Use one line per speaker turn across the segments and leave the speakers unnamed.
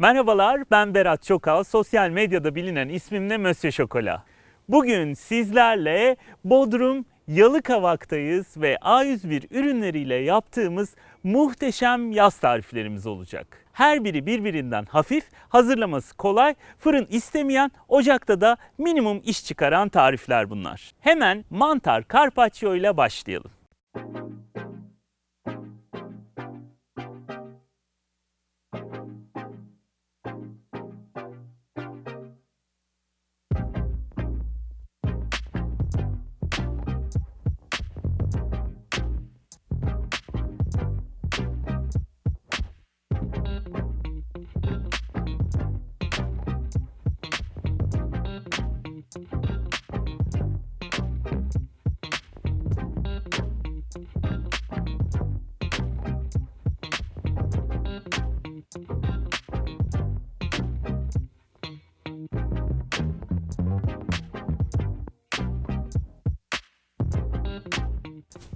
Merhabalar, ben Berat Çokal. Sosyal medyada bilinen ismimle Mösyö Şokola. Bugün sizlerle Bodrum Yalıkavak'tayız ve A101 ürünleriyle yaptığımız muhteşem yaz tariflerimiz olacak. Her biri birbirinden hafif, hazırlaması kolay, fırın istemeyen, ocakta da minimum iş çıkaran tarifler bunlar. Hemen mantar carpaccio ile başlayalım.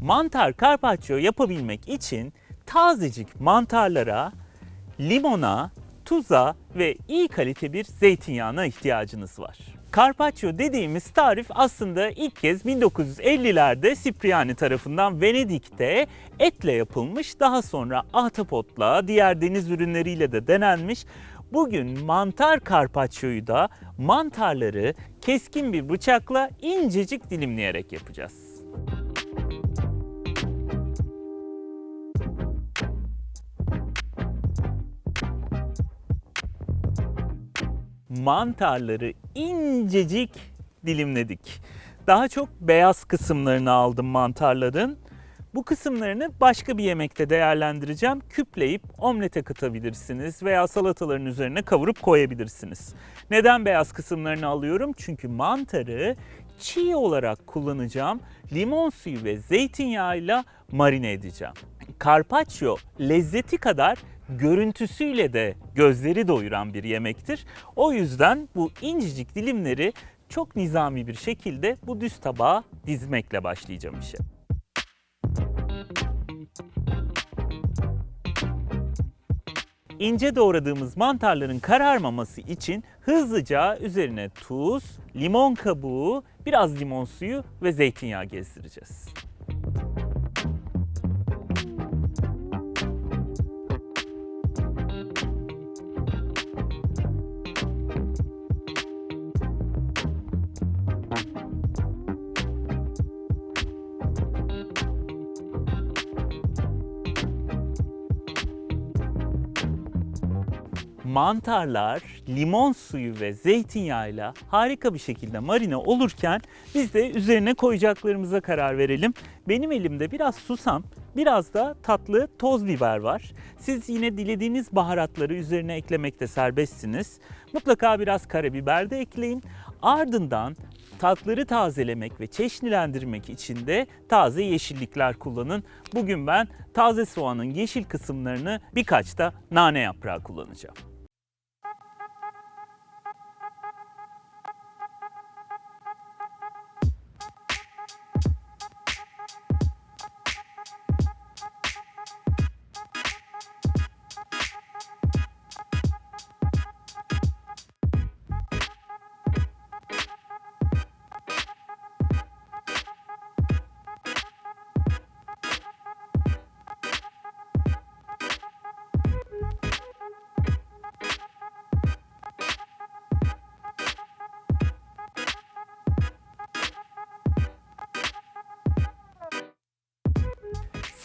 Mantar carpaccio yapabilmek için tazecik mantarlara, limona, tuza ve iyi kalite bir zeytinyağına ihtiyacınız var. Carpaccio dediğimiz tarif aslında ilk kez 1950'lerde Cipriani tarafından Venedik'te etle yapılmış, daha sonra ahtapotla, diğer deniz ürünleriyle de denenmiş. Bugün mantar carpaccio'yu da mantarları keskin bir bıçakla incecik dilimleyerek yapacağız. Mantarları incecik dilimledik. Daha çok beyaz kısımlarını aldım mantarların. Bu kısımlarını başka bir yemekte değerlendireceğim. Küpleyip omlete katabilirsiniz veya salataların üzerine kavurup koyabilirsiniz. Neden beyaz kısımlarını alıyorum? Çünkü mantarı çiğ olarak kullanacağım. Limon suyu ve zeytinyağıyla marine edeceğim. Carpaccio lezzeti kadar görüntüsüyle de gözleri doyuran bir yemektir. O yüzden bu incecik dilimleri çok nizami bir şekilde bu düz tabağa dizmekle başlayacağım işe. İnce doğradığımız mantarların kararmaması için hızlıca üzerine tuz, limon kabuğu, biraz limon suyu ve zeytinyağı gezdireceğiz. Mantarlar limon suyu ve zeytinyağıyla harika bir şekilde marine olurken biz de üzerine koyacaklarımıza karar verelim. Benim elimde biraz susam, biraz da tatlı toz biber var. Siz yine dilediğiniz baharatları üzerine eklemekte serbestsiniz. Mutlaka biraz karabiber de ekleyin. Ardından tatları tazelemek ve çeşnilendirmek için de taze yeşillikler kullanın. Bugün ben taze soğanın yeşil kısımlarını birkaç da nane yaprağı kullanacağım.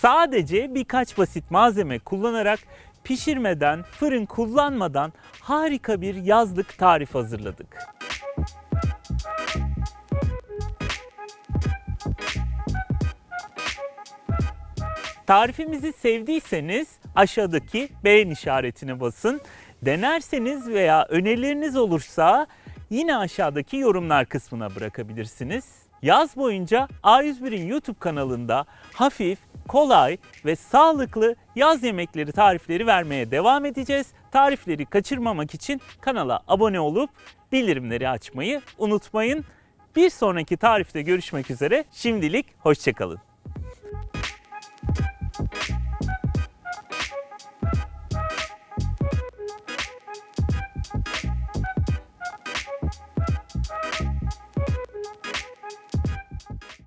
Sadece birkaç basit malzeme kullanarak pişirmeden, fırın kullanmadan harika bir yazlık tarif hazırladık. Tarifimizi sevdiyseniz aşağıdaki beğen işaretine basın. Denerseniz veya önerileriniz olursa yine aşağıdaki yorumlar kısmına bırakabilirsiniz. Yaz boyunca A101'in YouTube kanalında hafif, kolay ve sağlıklı yaz yemekleri tarifleri vermeye devam edeceğiz. Tarifleri kaçırmamak için kanala abone olup bildirimleri açmayı unutmayın. Bir sonraki tarifte görüşmek üzere. Şimdilik hoşçakalın.